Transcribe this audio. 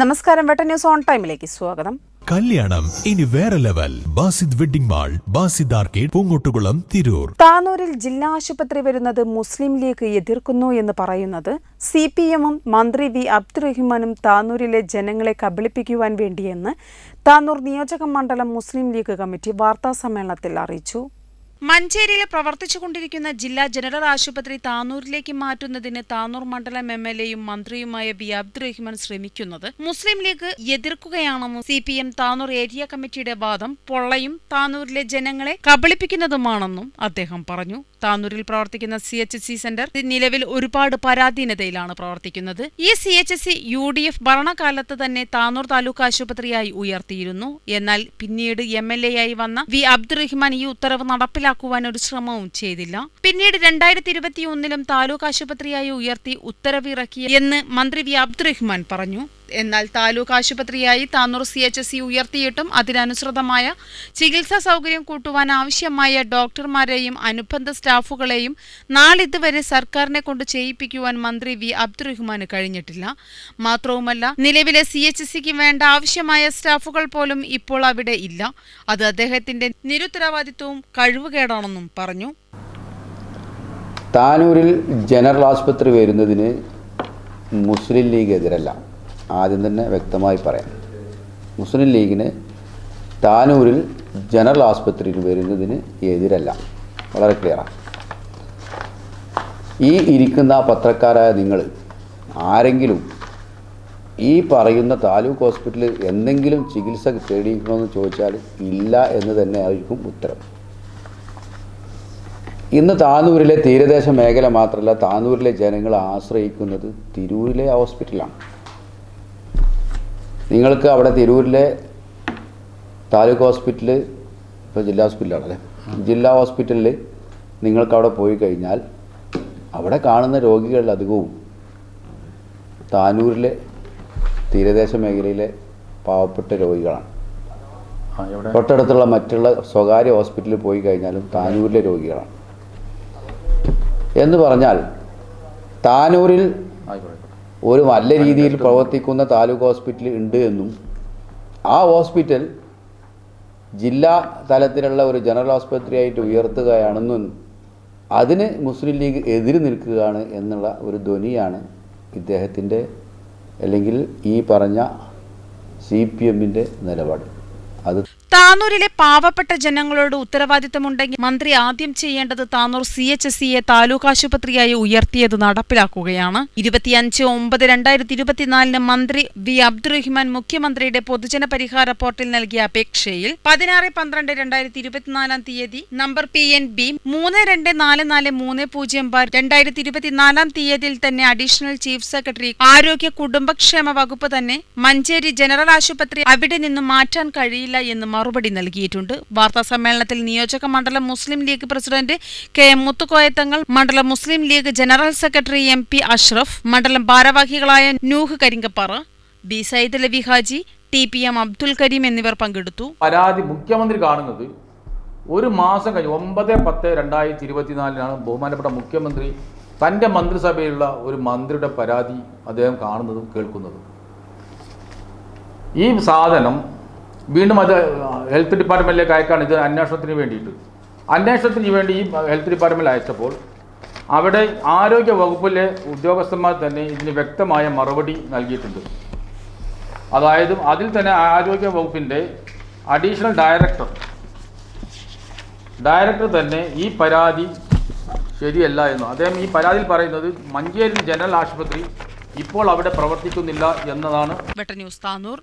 നമസ്കാരം വെട്ട news on ടൈമിലേക്ക് സ്വാഗതം. കല്യാണം ഇനി വേറെ level. Basid wedding mall Basid arcade Poongottukulam Tirur. താനൂരിൽ ജില്ലാ ആശുപത്രി വരുന്നത് മുസ്ലിം ലീഗ് എതിർക്കുന്നു എന്ന് പറയുന്നത് സി പി എമ്മും മന്ത്രി വി അബ്ദുറഹിമാനും താനൂരിലെ ജനങ്ങളെ കബളിപ്പിക്കുവാൻ വേണ്ടിയെന്ന് താനൂർ നിയോജക മണ്ഡലം മുസ്ലിം ലീഗ് കമ്മിറ്റി വാർത്താ സമ്മേളനത്തിൽ അറിയിച്ചു. മഞ്ചേരിയിൽ പ്രവർത്തിച്ചുകൊണ്ടിരിക്കുന്ന ജില്ലാ ജനറൽ ആശുപത്രി താനൂരിലേക്ക് മാറ്റുന്നതിന് താനൂർ മണ്ഡലം എം എൽ എയും മന്ത്രിയുമായ ബി അബ്ദുറഹിമാൻ ശ്രമിക്കുന്നത്. Muslim League എതിർക്കുകയാണെന്നും C P M Tanur area കമ്മിറ്റിയുടെ വാദം പൊള്ളയും താനൂരിലെ ജനങ്ങളെ കബളിപ്പിക്കുന്നതുമാണെന്നും അദ്ദേഹം പറഞ്ഞു. താനൂരിൽ പ്രവർത്തിക്കുന്ന സി എച്ച് സി സെന്റർ നിലവിൽ ഒരുപാട് പരാധീനതയിലാണ് പ്രവർത്തിക്കുന്നത്. ഈ C H C U D F ഭരണകാലത്ത് തന്നെ താന്നൂർ താലൂക്ക് ആശുപത്രിയായി ഉയർത്തിയിരുന്നു. എന്നാൽ പിന്നീട് എം എൽ എ ആയി വന്ന വി അബ്ദുറഹിമാൻ ഈ ഉത്തരവ് നടപ്പിലാക്കുവാൻ ഒരു ശ്രമവും ചെയ്തില്ല. പിന്നീട് രണ്ടായിരത്തി ഇരുപത്തിയൊന്നിലും താലൂക്ക് ആശുപത്രിയായി ഉയർത്തി ഉത്തരവിറക്കി എന്ന് മന്ത്രി വി അബ്ദുറഹിമാൻ പറഞ്ഞു. എന്നാൽ taluk ആശുപത്രിയായി Tanur C H S C ഉയർത്തിയിട്ടും അതിനനുസൃതമായ ചികിത്സാ സൗകര്യം കൂട്ടുവാൻ ആവശ്യമായ ഡോക്ടർമാരെയും അനുബന്ധ സ്റ്റാഫുകളെയും നാളിതുവരെ സർക്കാരിനെ കൊണ്ട് ചെയ്യിപ്പിക്കുവാൻ മന്ത്രി വി. അബ്ദുറഹ്മാന് കഴിഞ്ഞിട്ടില്ല. മാത്രവുമല്ല നിലവിലെ സി എച്ച് എസ് സിക്ക് വേണ്ട ആവശ്യമായ സ്റ്റാഫുകൾ പോലും ഇപ്പോൾ അവിടെ ഇല്ല. അത് അദ്ദേഹത്തിന്റെ നിരുത്തരവാദിത്വവും കഴിവുകേടാണെന്നും പറഞ്ഞു. താനൂരിൽ ജനറൽ ആശുപത്രി വരുന്നതിന് മുസ്ലിം ലീഗ് എതിരല്ല. ആദ്യം തന്നെ വ്യക്തമായി പറയാം. മുസ്ലിം ലീഗിന് താനൂരിൽ ജനറൽ ആസ്പത്രിയിൽ വരുന്നതിന് എതിരല്ല. വളരെ ക്ലിയറാണ് ഈ ഇരിക്കുന്ന പത്രക്കാരായ നിങ്ങൾ ആരെങ്കിലും ഈ പറയുന്ന താലൂക്ക് ഹോസ്പിറ്റലിൽ എന്തെങ്കിലും ചികിത്സ തേടിയിരിക്കണമെന്ന് ചോദിച്ചാൽ ഇല്ല എന്ന് തന്നെ ആയിരിക്കും ഉത്തരം. ഇന്ന് താനൂരിലെ തീരദേശ മേഖല മാത്രമല്ല താനൂരിലെ ജനങ്ങൾ ആശ്രയിക്കുന്നത് തിരൂരിലെ ഹോസ്പിറ്റലാണ്. നിങ്ങൾക്ക് അവിടെ തിരൂരിലെ താലൂക്ക് ഹോസ്പിറ്റൽ ഇപ്പോൾ ജില്ലാ ഹോസ്പിറ്റലാണല്ലേ? ജില്ലാ ഹോസ്പിറ്റലിൽ നിങ്ങൾക്ക് അവിടെ പോയി കഴിഞ്ഞാൽ അവിടെ കാണുന്ന രോഗികളിൽ അധികവും താനൂരിലെ തീരദേശ മേഖലയിലെ പാവപ്പെട്ട രോഗികളാണ്. തൊട്ടടുത്തുള്ള മറ്റുള്ള സ്വകാര്യ ഹോസ്പിറ്റലിൽ പോയി കഴിഞ്ഞാലും താനൂരിലെ രോഗികളാണ്. എന്ന് പറഞ്ഞാൽ താനൂരിൽ ഒരു നല്ല രീതിയിൽ പ്രവർത്തിക്കുന്ന താലൂക്ക് ഹോസ്പിറ്റൽ ഉണ്ട് എന്നും. ആ ഹോസ്പിറ്റൽ ജില്ലാ തലത്തിലുള്ള ഒരു ജനറൽ ആസ്പത്രിയായിട്ട് ഉയർത്തുകയാണെന്നും അതിന് മുസ്ലിം ലീഗ് എതിര് നിൽക്കുകയാണ് എന്നുള്ള ഒരു ധ്വനിയാണ് ഇദ്ദേഹത്തിന്റെ അല്ലെങ്കിൽ ഈ പറഞ്ഞ സി പി എമ്മിന്റെ നിലപാട്. അത് താനൂരിലെ പാവപ്പെട്ട ജനങ്ങളോട് ഉത്തരവാദിത്തമുണ്ടെങ്കിൽ മന്ത്രി ആദ്യം ചെയ്യേണ്ടത് താനൂർ സി എച്ച് എസ് സിയെ താലൂക്ക് ആശുപത്രിയായി ഉയർത്തിയത് നടപ്പിലാക്കുകയാണ്. ഇരുപത്തിയഞ്ച് ഒമ്പത് രണ്ടായിരത്തി ഇരുപത്തിനാലിന് മന്ത്രി വി അബ്ദുറഹിമാൻ മുഖ്യമന്ത്രിയുടെ പൊതുജന പരിഹാര പോർട്ടിൽ നൽകിയ അപേക്ഷയിൽ പതിനാറ് പന്ത്രണ്ട് രണ്ടായിരത്തി ഇരുപത്തിനാലാം തീയതി നമ്പർ പി എൻ ബി മൂന്ന് രണ്ട് നാല് നാല് മൂന്ന് പൂജ്യം ബാർ രണ്ടായിരത്തി ഇരുപത്തിനാലാം തീയതിയിൽ തന്നെ അഡീഷണൽ ചീഫ് സെക്രട്ടറി ആരോഗ്യ കുടുംബക്ഷേമ വകുപ്പ് തന്നെ മഞ്ചേരി ജനറൽ ആശുപത്രി അവിടെ നിന്നും മാറ്റാൻ കഴിയില്ല എന്ന് മറുപടി നൽകിയിട്ടുണ്ട്. വാർത്താ സമ്മേളനത്തിൽ നിയോജക മണ്ഡലം Muslim League president K M Muthukoyathangal മണ്ഡലം Muslim League general secretary M P Ashraf മണ്ഡലം ഭാരവാഹികളായ Nooh Karinkappara B Said Lavi Haji T P M Abdul Karim എന്നിവർ പങ്കെടുത്തു. പരാതി മുഖ്യമന്ത്രി കാണുന്നത് ഒരു മാസം കഴിഞ്ഞ് ഒമ്പത് പത്ത് രണ്ടായിരത്തി ഇരുപത്തിനാലിനാണ് ബഹുമാനപ്പെട്ട മുഖ്യമന്ത്രി തന്റെ മന്ത്രിസഭയിലുള്ള ഒരു മന്ത്രിയുടെ പരാതി അദ്ദേഹം കാണുന്നതും കേൾക്കുന്നതും. ഈ സാധനം വീണ്ടും അത് ഹെൽത്ത് ഡിപ്പാർട്ട്മെന്റിലേക്ക് അയക്കാണ് ഇത് അന്വേഷണത്തിന് വേണ്ടിയിട്ട്. അന്വേഷണത്തിന് വേണ്ടി ഈ ഹെൽത്ത് ഡിപ്പാർട്ട്മെന്റിൽ അയച്ചപ്പോൾ അവിടെ ആരോഗ്യ വകുപ്പിലെ ഉദ്യോഗസ്ഥന്മാർ തന്നെ ഇതിന് വ്യക്തമായ മറുപടി നൽകിയിട്ടുണ്ട്. അതായത് അതിൽ തന്നെ ആരോഗ്യ വകുപ്പിന്റെ അഡീഷണൽ ഡയറക്ടർ ഡയറക്ടർ തന്നെ ഈ പരാതി ശരിയല്ല എന്ന്. അദ്ദേഹം ഈ പരാതിയിൽ പറയുന്നത് മഞ്ചേരി ജനറൽ ആശുപത്രി ഇപ്പോൾ അവിടെ പ്രവർത്തിക്കുന്നില്ല എന്നതാണ്. ന്യൂസ് താനൂർ.